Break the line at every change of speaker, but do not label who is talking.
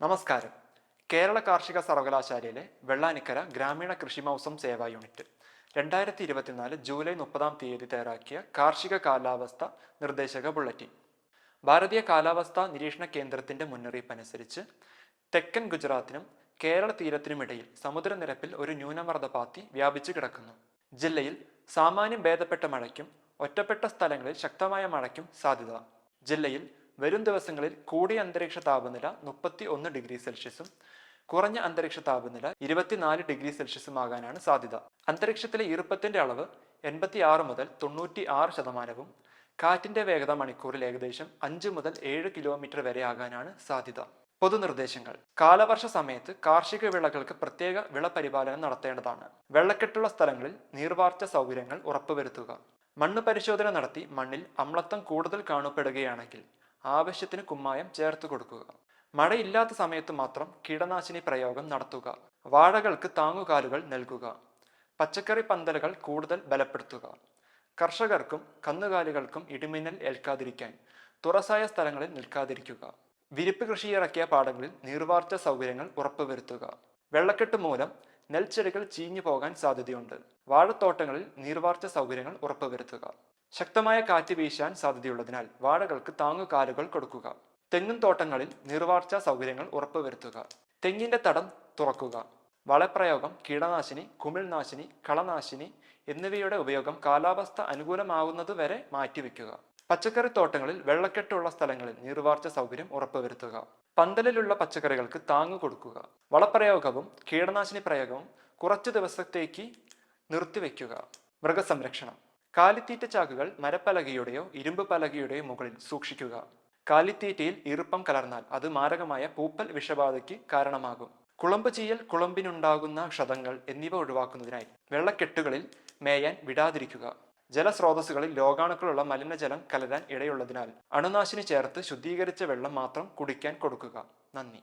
നമസ്കാരം. കേരള കാർഷിക സർവകലാശാലയിലെ വെള്ളാനിക്കര ഗ്രാമീണ കൃഷി മൗസം സേവാ യൂണിറ്റ് രണ്ടായിരത്തി ഇരുപത്തിനാല് ജൂലൈ മുപ്പതാം തീയതി തയ്യാറാക്കിയ കാർഷിക കാലാവസ്ഥ നിർദ്ദേശക ബുള്ളറ്റിൻ. ഭാരതീയ കാലാവസ്ഥ നിരീക്ഷണ കേന്ദ്രത്തിന്റെ മുന്നറിയിപ്പ് അനുസരിച്ച് തെക്കൻ ഗുജറാത്തിനും കേരള തീരത്തിനുമിടയിൽ സമുദ്രനിരപ്പിൽ ഒരു ന്യൂനമർദ്ദപാത്തി വ്യാപിച്ചു കിടക്കുന്നു. ജില്ലയിൽ സാമാന്യം ഭേദപ്പെട്ട മഴയ്ക്കും ഒറ്റപ്പെട്ട സ്ഥലങ്ങളിൽ ശക്തമായ മഴയ്ക്കും സാധ്യത. ജില്ലയിൽ വരും ദിവസങ്ങളിൽ കൂടിയ അന്തരീക്ഷ താപനില മുപ്പത്തി ഒന്ന് ഡിഗ്രി സെൽഷ്യസും കുറഞ്ഞ അന്തരീക്ഷ താപനില ഇരുപത്തിനാല് ഡിഗ്രി സെൽഷ്യസും ആകാനാണ് സാധ്യത. അന്തരീക്ഷത്തിലെ ഈർപ്പത്തിന്റെ അളവ് എൺപത്തി ആറ് മുതൽ തൊണ്ണൂറ്റി ആറ് ശതമാനവും കാറ്റിന്റെ വേഗത മണിക്കൂറിൽ ഏകദേശം അഞ്ച് മുതൽ ഏഴ് കിലോമീറ്റർ വരെ ആകാനാണ് സാധ്യത. പൊതുനിർദ്ദേശങ്ങൾ. കാലവർഷ സമയത്ത് കാർഷിക വിളകൾക്ക് പ്രത്യേക വിള പരിപാലനം നടത്തേണ്ടതാണ്. വെള്ളക്കെട്ടുള്ള സ്ഥലങ്ങളിൽ നീർവാർച്ച സൗകര്യങ്ങൾ ഉറപ്പുവരുത്തുക. മണ്ണ് പരിശോധന നടത്തി മണ്ണിൽ അമ്ലത്വം കൂടുതൽ കാണപ്പെടുകയാണെങ്കിൽ ആവശ്യത്തിന് കുമ്മായം ചേർത്ത് കൊടുക്കുക. മഴയില്ലാത്ത സമയത്ത് മാത്രം കീടനാശിനി പ്രയോഗം നടത്തുക. വാഴകൾക്ക് താങ്ങുകാലുകൾ നൽകുക. പച്ചക്കറി പന്തലുകൾ കൂടുതൽ ബലപ്പെടുത്തുക. കർഷകർക്കും കന്നുകാലികൾക്കും ഇടിമിന്നൽ ഏൽക്കാതിരിക്കാൻ തുറസായ സ്ഥലങ്ങളിൽ നിൽക്കാതിരിക്കുക. വിരിപ്പ് കൃഷി ഇറക്കിയ പാടങ്ങളിൽ നീർവാർച്ച സൗകര്യങ്ങൾ ഉറപ്പുവരുത്തുക. വെള്ളക്കെട്ട് മൂലം നെൽച്ചെടികൾ ചീഞ്ഞു പോകാൻ സാധ്യതയുണ്ട്. വാഴത്തോട്ടങ്ങളിൽ നീർവാർച്ച സൗകര്യങ്ങൾ ഉറപ്പുവരുത്തുക. ശക്തമായ കാറ്റ് വീശാൻ സാധ്യതയുള്ളതിനാൽ വാഴകൾക്ക് താങ്ങുകാലുകൾ കൊടുക്കുക. തെങ്ങും തോട്ടങ്ങളിൽ നീർവാർച്ച സൗകര്യങ്ങൾ ഉറപ്പുവരുത്തുക. തെങ്ങിന്റെ തടം തുറക്കുക. വളപ്രയോഗം കീടനാശിനി കുമിൾനാശിനി കളനാശിനി എന്നിവയുടെ ഉപയോഗം കാലാവസ്ഥ അനുകൂലമാവുന്നതുവരെ മാറ്റിവെക്കുക. പച്ചക്കറി തോട്ടങ്ങളിൽ വെള്ളക്കെട്ടുള്ള സ്ഥലങ്ങളിൽ നീർവാർച്ച സൗകര്യം ഉറപ്പുവരുത്തുക. പന്തലിലുള്ള പച്ചക്കറികൾക്ക് താങ്ങു കൊടുക്കുക. വളപ്രയോഗവും കീടനാശിനി പ്രയോഗവും കുറച്ചു ദിവസത്തേക്ക് നിർത്തിവെക്കുക. മൃഗസംരക്ഷണം. കാലിത്തീറ്റ ചാക്കുകൾ മരപ്പലകയുടെയോ ഇരുമ്പ് പലകയുടെയോ മുകളിൽ സൂക്ഷിക്കുക. കാലിത്തീറ്റയിൽ ഈർപ്പം കലർന്നാൽ അത് മാരകമായ പൂപ്പൽ വിഷബാധയ്ക്ക് കാരണമാകും. കുളമ്പ് ചീയൽ കുളമ്പിനുണ്ടാകുന്ന ക്ഷതങ്ങൾ എന്നിവ ഒഴിവാക്കുന്നതിനായി വെള്ളക്കെട്ടുകളിൽ മേയാൻ വിടാതിരിക്കുക. ജലസ്രോതസ്സുകളിൽ രോഗാണുക്കളുള്ള മലിനജലം കലരാൻ ഇടയുള്ളതിനാൽ അണുനാശിനി ചേർത്ത് ശുദ്ധീകരിച്ച വെള്ളം മാത്രം കുടിക്കാൻ കൊടുക്കുക. നന്ദി.